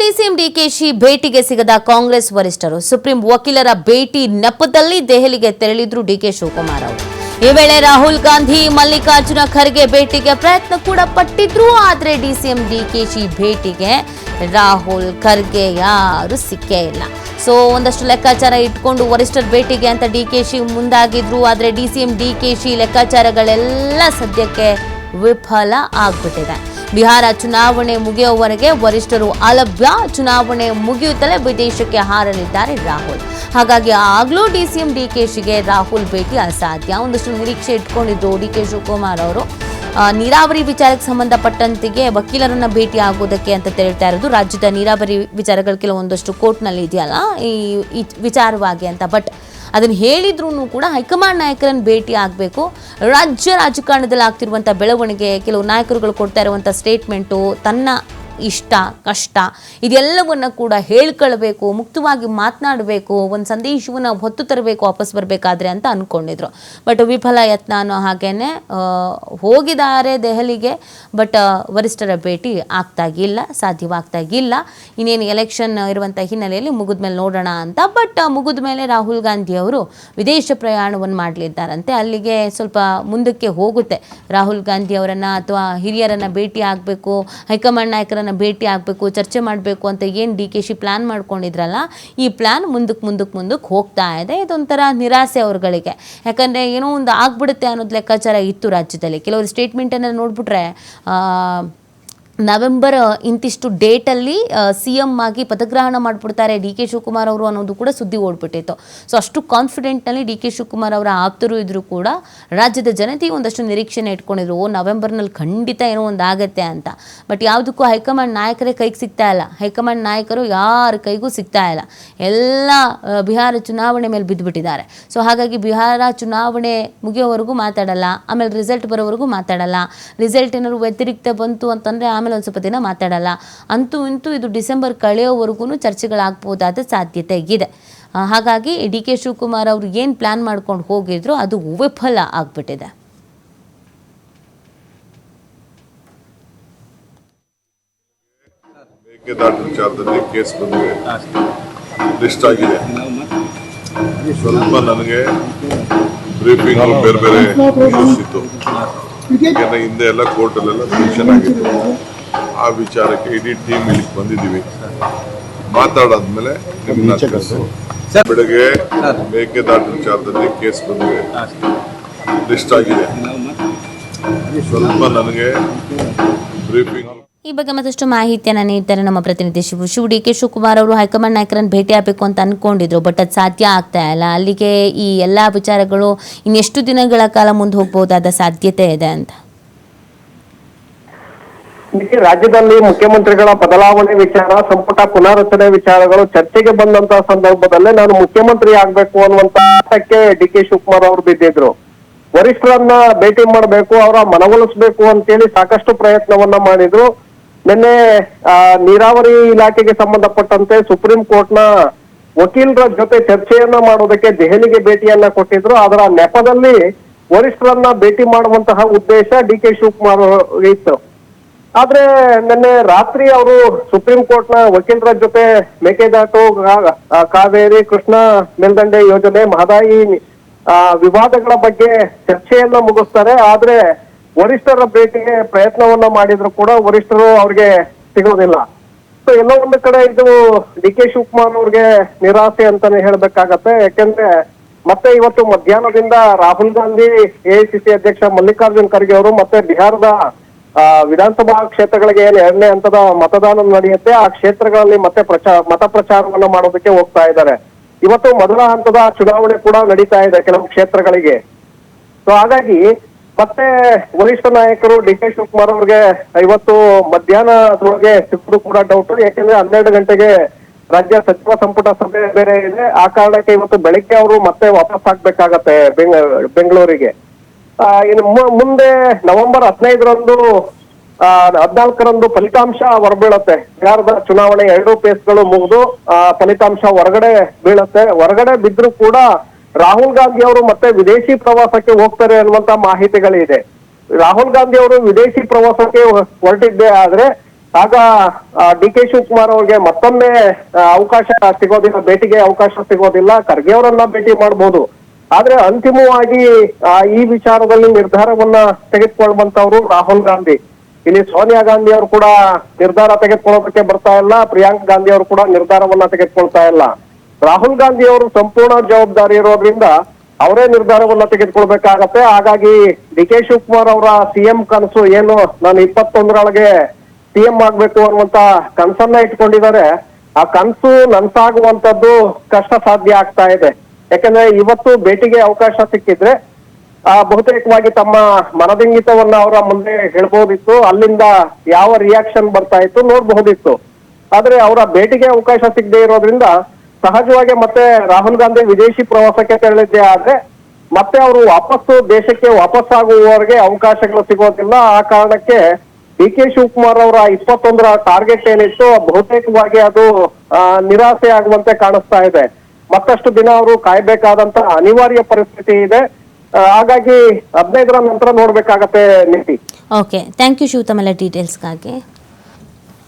DCM DKShi ಭೇಟಿಗೆ ಸಿಗದ ಕಾಂಗ್ರೆಸ್ ವರಿಷ್ಠರು ಸುಪ್ರೀಂ ವಕೀಲರ ಭೇಟಿ ನೆಪದಲ್ಲಿ ದೆಹಲಿಗೆ ತೆರಳಿದ್ರು ಡಿಕೆ ಶಿವಕುಮಾರ್ ಅವರು. ಈ ವೇಳೆ ರಾಹುಲ್ ಗಾಂಧಿ, ಮಲ್ಲಿಕಾರ್ಜುನ ಖರ್ಗೆ ಭೇಟಿಗೆ ಪ್ರಯತ್ನ ಕೂಡ ಪಟ್ಟಿದ್ರು, ಆದರೆ ಡಿಸಿಎಂ ಡಿಕೆಶಿ ಭೇಟಿಗೆ ರಾಹುಲ್ ಖರ್ಗೆ ಯಾರು ಸಿಕ್ಕೇ ಇಲ್ಲ. ಸೊ, ಒಂದಷ್ಟು ಲೆಕ್ಕಾಚಾರ ಇಟ್ಕೊಂಡು ವರಿಷ್ಠರ ಭೇಟಿಗೆ ಅಂತ ಡಿಕೆಶಿ ಮುಂದಾಗಿದ್ರು, ಆದರೆ ಡಿಸಿಎಂ ಡಿಕೆಶಿ ಲೆಕ್ಕಾಚಾರಗಳೆಲ್ಲ ಸದ್ಯಕ್ಕೆ ವಿಫಲ ಆಗ್ಬಿಟ್ಟಿದೆ. ಬಿಹಾರ ಚುನಾವಣೆ ಮುಗಿಯುವವರೆಗೆ ವರಿಷ್ಠರು ಅಲಭ್ಯ. ಚುನಾವಣೆ ಮುಗಿಯುತ್ತಲೇ ವಿದೇಶಕ್ಕೆ ಹಾರಲಿದ್ದಾರೆ ರಾಹುಲ್. ಹಾಗಾಗಿ ಆಗ್ಲೂ ಡಿಸಿಎಂ ಡಿಕೆಶಿಗೆ ರಾಹುಲ್ ಭೇಟಿ ಅಸಾಧ್ಯ. ಒಂದಷ್ಟು ನಿರೀಕ್ಷೆ ಇಟ್ಕೊಂಡಿದ್ರು ಡಿ ಕೆ ಶಿವಕುಮಾರ್ ಅವರು. ನೀರಾವರಿ ವಿಚಾರಕ್ಕೆ ಸಂಬಂಧಪಟ್ಟಂತೆಗೆ ವಕೀಲರನ್ನ ಭೇಟಿ ಆಗೋದಕ್ಕೆ ಅಂತ ಹೇಳ್ತಾ ಇರೋದು. ರಾಜ್ಯದ ನೀರಾವರಿ ವಿಚಾರಗಳು ಕೆಲವೊಂದಷ್ಟು ಕೋರ್ಟ್ನಲ್ಲಿ ಇದೆಯಲ್ಲ? ಈ ವಿಚಾರವಾಗಿ ಅಂತ. ಬಟ್ ಅದನ್ನು ಹೇಳಿದ್ರೂ ಕೂಡ ಹೈಕಮಾಂಡ್ ನಾಯಕರನ್ನು ಭೇಟಿ ಆಗಬೇಕು ರಾಜ್ಯ ರಾಜಕಾರಣದಲ್ಲಿ ಆಗ್ತಿರುವಂಥ ಬೆಳವಣಿಗೆ, ಕೆಲವು ನಾಯಕರುಗಳು ಕೊಡ್ತಾ ಇರುವಂಥ ಸ್ಟೇಟ್ಮೆಂಟು ತನ್ನ ಇಷ್ಟ ಕಷ್ಟ ಇದೆಲ್ಲವನ್ನು ಕೂಡ ಹೇಳ್ಕೊಳ್ಬೇಕು ಮುಕ್ತವಾಗಿ ಮಾತನಾಡಬೇಕು ಒಂದು ಸಂದೇಶವನ್ನು ಹೊತ್ತು ತರಬೇಕು ವಾಪಸ್ ಬರಬೇಕಾದ್ರೆ ಅಂತ ಅಂದ್ಕೊಂಡಿದ್ರು ಬಟ್ ವಿಫಲ ಯತ್ನ ಅನ್ನೋ ಹಾಗೇನೆ ಆ, ಹೋಗಿದ್ದಾರೆ ದೆಹಲಿಗೆ ಬಟ್ ವರಿಷ್ಠರ ಭೇಟಿ ಆಗ್ತಾಗಿಲ್ಲ ಸಾಧ್ಯವಾಗ್ತಾಗಿಲ್ಲ ಇನ್ನೇನು ಎಲೆಕ್ಷನ್ ಇರುವಂಥ ಹಿನ್ನೆಲೆಯಲ್ಲಿ ಮುಗಿದ ಮೇಲೆ ನೋಡೋಣ ಅಂತ ಬಟ್ ಮುಗಿದ ಮೇಲೆ ರಾಹುಲ್ ಗಾಂಧಿ ಅವರು ವಿದೇಶ ಪ್ರಯಾಣವನ್ನು ಮಾಡಲಿದ್ದಾರಂತೆ. ಅಲ್ಲಿಗೆ ಸ್ವಲ್ಪ ಮುಂದಕ್ಕೆ ಹೋಗುತ್ತೆ. ರಾಹುಲ್ ಗಾಂಧಿ ಅವರನ್ನು ಅಥವಾ ಹಿರಿಯರನ್ನು ಭೇಟಿ ಆಗಬೇಕು ಹೈಕಮಾಂಡ್ ನಾಯಕರನ್ನು ಭೇಟಿ ಆಗಬೇಕು, ಚರ್ಚೆ ಮಾಡಬೇಕು ಅಂತ ಏನು ಡಿ ಕೆ ಶಿ ಪ್ಲ್ಯಾನ್ ಮಾಡ್ಕೊಂಡಿದ್ರಲ್ಲ, ಈ ಪ್ಲ್ಯಾನ್ ಮುಂದಕ್ಕೆ ಮುಂದಕ್ಕೆ ಮುಂದಕ್ಕೆ ಹೋಗ್ತಾ ಇದೆ. ಇದೊಂಥರ ನಿರಾಸೆ ಅವ್ರಗಳಿಗೆ. ಯಾಕಂದರೆ ಏನೋ ಒಂದು ಆಗ್ಬಿಡುತ್ತೆ ಅನ್ನೋದು ಲೆಕ್ಕಾಚಾರ ಇತ್ತು ರಾಜ್ಯದಲ್ಲಿ. ಕೆಲವರು ಸ್ಟೇಟ್ಮೆಂಟನ್ನು ನೋಡಿಬಿಟ್ರೆ ನವೆಂಬರ್, ಇಂತಿಷ್ಟು ಡೇಟಲ್ಲಿ ಸಿ ಎಂ ಆಗಿ ಪದಗ್ರಹಣ ಮಾಡಿಬಿಡ್ತಾರೆ ಡಿ ಕೆ ಶಿವಕುಮಾರ್ ಅವರು ಅನ್ನೋದು ಕೂಡ ಸುದ್ದಿ ಓಡ್ಬಿಟ್ಟಿತ್ತು. ಸೊ ಅಷ್ಟು ಕಾನ್ಫಿಡೆಂಟ್ನಲ್ಲಿ ಡಿ ಕೆ ಶಿವಕುಮಾರ್ ಅವರ ಆಪ್ತರು ಇದ್ದರೂ ಕೂಡ ರಾಜ್ಯದ ಜನತೆ ಒಂದಷ್ಟು ನಿರೀಕ್ಷೆನ ಇಟ್ಕೊಂಡಿದ್ರು. ಓ, ನವೆಂಬರ್ನಲ್ಲಿ ಖಂಡಿತ ಏನೋ ಒಂದು ಆಗತ್ತೆ ಅಂತ. ಬಟ್ ಯಾವುದಕ್ಕೂ ಹೈಕಮಾಂಡ್ ನಾಯಕರೇ ಕೈಗೆ ಸಿಗ್ತಾ ಇಲ್ಲ. ಹೈಕಮಾಂಡ್ ನಾಯಕರು ಯಾರ ಕೈಗೂ ಸಿಗ್ತಾ ಇಲ್ಲ. ಎಲ್ಲ ಬಿಹಾರ ಚುನಾವಣೆ ಮೇಲೆ ಬಿದ್ದುಬಿಟ್ಟಿದ್ದಾರೆ ಸೊ ಹಾಗಾಗಿ ಬಿಹಾರ ಚುನಾವಣೆ ಮುಗಿಯೋವರೆಗೂ ಮಾತಾಡಲ್ಲ. ಆಮೇಲೆ ರಿಸಲ್ಟ್ ಬರೋವರೆಗೂ ಮಾತಾಡಲ್ಲ. ರಿಸಲ್ಟ್ ಏನಾದ್ರು ವ್ಯತಿರಿಕ್ತ ಬಂತು ಅಂತಂದರೆ ಆಮೇಲೆ ಒಂದು ಸ್ವಲ್ಪ ದಿನ ಮಾತಾಡಲ್ಲ. ಅಂತೂ ಇಂತೂ ಇದು ಡಿಸೆಂಬರ್ ಕಳೆಯೋವರೆಗೂ ಚರ್ಚೆಗಳಾಗ್ಬೋದಾದ ಸಾಧ್ಯತೆ ಇದೆ. ಹಾಗಾಗಿ ಡಿ ಕೆ ಶಿವಕುಮಾರ್ ಅವರು ಏನು ಪ್ಲ್ಯಾನ್ ಮಾಡ್ಕೊಂಡು ಹೋಗಿದ್ರು ಅದು ವಿಫಲ ಆಗ್ಬಿಟ್ಟಿದೆ. ವಿಚಾರದಲ್ಲಿ ಕೇಸ್ ಬಂದಿದೆ. ಲಿಸ್ಟ್ ಆಗಿದೆ. ಸ್ವಲ್ಪ ನನಗೆ ಬ್ರೀಫಿಂಗ್ ಬೇರೆ ಬೇರೆ ಇತ್ತು. ಹಿಂದೆ ಎಲ್ಲ ಕೋರ್ಟಲ್ಲೆಲ್ಲ ಟೆನ್ಷನ್ ಆಗಿತ್ತು. ಆ ವಿಚಾರಕ್ಕೆ ಇಡೀ ಟೀಮ್ ಇಲ್ಲಿ ಬಂದಿದ್ದೀವಿ. ಮಾತಾಡಾದ್ಮೇಲೆ ಬೆಳಗ್ಗೆ ಮೇಕೆದಾಟು ವಿಚಾರದಲ್ಲಿ ಕೇಸ್ ಬಂದಿದೆ. ಲಿಸ್ಟ್ ಆಗಿದೆ. ಸ್ವಲ್ಪ ನನಗೆ ಬ್ರೀಫಿಂಗ್ ಈ ಬಗ್ಗೆ ಮತ್ತಷ್ಟು ಮಾಹಿತಿಯನ್ನು ನೀಡ್ತಾರೆ ನಮ್ಮ ಪ್ರತಿನಿಧಿ ಶಿವ. ಶಿವ ಡಿ ಕೆ ಶಿವಕುಮಾರ್ ಅವರು ಹೈಕಮಾಂಡ್ ನಾಯಕರನ್ನು ಭೇಟಿ ಆಗಬೇಕು ಅಂತ ಅನ್ಕೊಂಡಿದ್ರು ಬಟ್ ಅದು ಸಾಧ್ಯ ಆಗ್ತಾ ಇಲ್ಲ. ಅಲ್ಲಿಗೆ ಈ ಎಲ್ಲ ವಿಚಾರಗಳು ಇನ್ನೆಷ್ಟು ದಿನಗಳ ಕಾಲ ಮುಂದೆ ಹೋಗ್ಬೋದಾದ ಸಾಧ್ಯತೆ ಇದೆ ಅಂತ. ರಾಜ್ಯದಲ್ಲಿ ಮುಖ್ಯಮಂತ್ರಿಗಳ ಬದಲಾವಣೆ ವಿಚಾರ, ಸಂಪುಟ ಪುನಾರಚನೆ ವಿಚಾರಗಳು ಚರ್ಚೆಗೆ ಬಂದಂತ ಸಂದರ್ಭದಲ್ಲೇ ನಾನು ಮುಖ್ಯಮಂತ್ರಿ ಆಗ್ಬೇಕು ಅನ್ನುವಂತ ಆಟಕ್ಕೆ ಡಿ ಕೆ ಶಿವಕುಮಾರ್ ಅವರು ಬಿದ್ದಿದ್ರು. ವರಿಷ್ಠರನ್ನ ಭೇಟಿ ಮಾಡಬೇಕು, ಅವರ ಮನವೊಲಿಸಬೇಕು ಅಂತೇಳಿ ಸಾಕಷ್ಟು ಪ್ರಯತ್ನವನ್ನ ಮಾಡಿದ್ರು. ನಿನ್ನೆ ನೀರಾವರಿ ಇಲಾಖೆಗೆ ಸಂಬಂಧಪಟ್ಟಂತೆ ಸುಪ್ರೀಂ ಕೋರ್ಟ್ನ ವಕೀಲರ ಜೊತೆ ಚರ್ಚೆಯನ್ನ ಮಾಡೋದಕ್ಕೆ ದೆಹಲಿಗೆ ಭೇಟಿಯನ್ನ ಕೊಟ್ಟಿದ್ರು. ಅದರ ನೆಪದಲ್ಲಿ ವರಿಷ್ಠರನ್ನ ಭೇಟಿ ಮಾಡುವಂತಹ ಉದ್ದೇಶ ಡಿ ಕೆ ಶಿವಕುಮಾರ್ ಇತ್ತು. ಆದ್ರೆ ನಿನ್ನೆ ರಾತ್ರಿ ಅವರು ಸುಪ್ರೀಂ ಕೋರ್ಟ್ನ ವಕೀಲರ ಜೊತೆ ಮೇಕೆದಾಟು ಕಾವೇರಿ, ಕೃಷ್ಣ ಮೇಲ್ದಂಡೆ ಯೋಜನೆ, ಮಹದಾಯಿ ವಿವಾದಗಳ ಬಗ್ಗೆ ಚರ್ಚೆಯನ್ನ ಮುಗಿಸ್ತಾರೆ. ಆದ್ರೆ ವರಿಷ್ಠರ ಭೇಟಿಗೆ ಪ್ರಯತ್ನವನ್ನ ಮಾಡಿದ್ರು ಕೂಡ ವರಿಷ್ಠರು ಅವ್ರಿಗೆ ಸಿಗೋದಿಲ್ಲ. ಸೊ ಎಲ್ಲೋ ಒಂದು ಕಡೆ ಇದು ಡಿ ಕೆ ಶಿವಕುಮಾರ್ ಅವ್ರಿಗೆ ನಿರಾಸೆ ಅಂತಾನೆ ಹೇಳ್ಬೇಕಾಗತ್ತೆ. ಯಾಕೆಂದ್ರೆ ಮತ್ತೆ ಇವತ್ತು ಮಧ್ಯಾಹ್ನದಿಂದ ರಾಹುಲ್ ಗಾಂಧಿ ಎಐಸಿಸಿ ಅಧ್ಯಕ್ಷ ಮಲ್ಲಿಕಾರ್ಜುನ್ ಖರ್ಗೆ ಅವರು ಮತ್ತೆ ಬಿಹಾರದ ವಿಧಾನಸಭಾ ಕ್ಷೇತ್ರಗಳಿಗೆ ಏನು ಎರಡನೇ ಹಂತದ ಮತದಾನ ನಡೆಯುತ್ತೆ, ಆ ಕ್ಷೇತ್ರಗಳಲ್ಲಿ ಮತ್ತೆ ಪ್ರಚಾರ ಮತ ಪ್ರಚಾರವನ್ನ ಮಾಡೋದಕ್ಕೆ ಹೋಗ್ತಾ ಇದ್ದಾರೆ. ಇವತ್ತು ಮೊದಲ ಹಂತದ ಚುನಾವಣೆ ಕೂಡ ನಡೀತಾ ಇದೆ ಕೆಲವು ಕ್ಷೇತ್ರಗಳಿಗೆ. ಸೊ ಹಾಗಾಗಿ ಮತ್ತೆ ವರಿಷ್ಠ ನಾಯಕರು ಡಿ ಕೆ ಶಿವಕುಮಾರ್ ಅವ್ರಿಗೆ ಇವತ್ತು ಮಧ್ಯಾಹ್ನದೊಳಗೆ ಸಿಕ್ಕರು ಕೂಡ ಡೌಟ್ ಯಾಕೆಂದ್ರೆ ಹನ್ನೆರಡು ಗಂಟೆಗೆ ರಾಜ್ಯ ಸಚಿವ ಸಂಪುಟ ಸಭೆ ಬೇರೆ ಇದೆ. ಆ ಕಾರಣಕ್ಕೆ ಇವತ್ತು ಬೆಳಿಗ್ಗೆ ಅವರು ಮತ್ತೆ ವಾಪಸ್ ಆಗ್ಬೇಕಾಗತ್ತೆ ಬೆಂಗ, ಬೆಂಗಳೂರಿಗೆ. ಇನ್ನು ಮು- ಮುಂದೆ ನವೆಂಬರ್ ಹದಿನೈದರಂದು ಹದ್ನಾಲ್ಕರಂದು ಫಲಿತಾಂಶ ಹೊರಬೀಳತ್ತೆ. ಬಿಹಾರದ ಚುನಾವಣೆ ಎರಡು ಪೇಸ್ಗಳು ಮುಗಿದು ಫಲಿತಾಂಶ ಹೊರಗಡೆ ಬೀಳತ್ತೆ. ಹೊರಗಡೆ ಬಿದ್ರೂ ಕೂಡ ರಾಹುಲ್ ಗಾಂಧಿ ಅವರು ಮತ್ತೆ ವಿದೇಶಿ ಪ್ರವಾಸಕ್ಕೆ ಹೋಗ್ತಾರೆ ಅನ್ನುವಂತ ಮಾಹಿತಿಗಳಿದೆ. ರಾಹುಲ್ ಗಾಂಧಿ ಅವರು ವಿದೇಶಿ ಪ್ರವಾಸಕ್ಕೆ ಹೊರಟಿದ್ದೆ ಆದ್ರೆ, ಆಗ ಡಿ ಕೆ ಶಿವಕುಮಾರ್ ಅವ್ರಿಗೆ ಮತ್ತೊಮ್ಮೆ ಅವಕಾಶ ಸಿಗೋದಿಲ್ಲ, ಭೇಟಿಗೆ ಅವಕಾಶ ಸಿಗೋದಿಲ್ಲ. ಖರ್ಗೆ ಅವರನ್ನ ಭೇಟಿ ಮಾಡಬಹುದು ಆದ್ರೆ ಅಂತಿಮವಾಗಿ ಈ ವಿಚಾರದಲ್ಲಿ ನಿರ್ಧಾರವನ್ನ ತೆಗೆದುಕೊಳ್ಳುವಂತವ್ರು ರಾಹುಲ್ ಗಾಂಧಿ. ಇಲ್ಲಿ ಸೋನಿಯಾ ಗಾಂಧಿ ಅವರು ಕೂಡ ನಿರ್ಧಾರ ತೆಗೆದುಕೊಳ್ಳೋದಕ್ಕೆ ಬರ್ತಾ ಇಲ್ಲ, ಪ್ರಿಯಾಂಕ್ ಗಾಂಧಿ ಅವರು ಕೂಡ ನಿರ್ಧಾರವನ್ನ ತೆಗೆದುಕೊಳ್ತಾ ಇಲ್ಲ. ರಾಹುಲ್ ಗಾಂಧಿ ಅವರು ಸಂಪೂರ್ಣ ಜವಾಬ್ದಾರಿ ಇರೋದ್ರಿಂದ ಅವರೇ ನಿರ್ಧಾರವನ್ನ ತೆಗೆದುಕೊಳ್ಬೇಕಾಗತ್ತೆ. ಹಾಗಾಗಿ ಡಿ ಕೆ ಶಿವಕುಮಾರ್ ಅವರ ಸಿಎಂ ಕನಸು ಏನು? ನಾನು ಇಪ್ಪತ್ತೊಂದರೊಳಗೆ ಸಿಎಂ ಆಗ್ಬೇಕು ಅನ್ನುವಂತ ಕನಸನ್ನ ಇಟ್ಕೊಂಡಿದ್ದಾರೆ. ಆ ಕನಸು ನನ್ಸಾಗುವಂತದ್ದು ಕಷ್ಟ ಸಾಧ್ಯ ಆಗ್ತಾ ಇದೆ. ಯಾಕಂದ್ರೆ ಇವತ್ತು ಭೇಟಿಗೆ ಅವಕಾಶ ಸಿಕ್ಕಿದ್ರೆ, ಆ, ಬಹುತೇಕವಾಗಿ ತಮ್ಮ ಮನದಿಂಗಿತವನ್ನ ಅವರ ಮುಂದೆ ಹೇಳ್ಬೋದಿತ್ತು. ಅಲ್ಲಿಂದ ಯಾವ ರಿಯಾಕ್ಷನ್ ಬರ್ತಾ ಇತ್ತು ನೋಡ್ಬಹುದಿತ್ತು. ಆದ್ರೆ ಅವರ ಭೇಟಿಗೆ ಅವಕಾಶ ಸಿಗದೆ ಇರೋದ್ರಿಂದ ಸಹಜವಾಗಿ ಮತ್ತೆ ರಾಹುಲ್ ಗಾಂಧಿ ವಿದೇಶಿ ಪ್ರವಾಸಕ್ಕೆ ತೆರಳಿದ್ದೆ ಆದ್ರೆ ಮತ್ತೆ ಅವರು ವಾಪಸ್ಸು ದೇಶಕ್ಕೆ ವಾಪಸ್ಸಾಗುವವರೆಗೆ ಅವಕಾಶಗಳು ಸಿಗೋದಿಲ್ಲ. ಆ ಕಾರಣಕ್ಕೆ ಡಿ ಕೆ ಶಿವಕುಮಾರ್ ಅವರ ಇಪ್ಪತ್ತೊಂದರ ಟಾರ್ಗೆಟ್ ಏನಿತ್ತು ಬಹುತೇಕವಾಗಿ ಅದು ನಿರಾಸೆ ಆಗುವಂತೆ ಕಾಣಿಸ್ತಾ ಇದೆ. ಮತ್ತಷ್ಟು ದಿನ ಅವರು ಕಾಯ್ಬೇಕಾದಂತ ಅನಿವಾರ್ಯ ಪರಿಸ್ಥಿತಿ ಇದೆ. ಹಾಗಾಗಿ ಹದಿನೈದರ ನಂತರ ನೋಡ್ಬೇಕಾಗತ್ತೆ ನೀತಿ ಓಕೆ ಥ್ಯಾಂಕ್ ಯು ಶಿವ ತಮ್ಮೆಲ್ಲ ಡೀಟೇಲ್ಸ್ಗಾಗಿ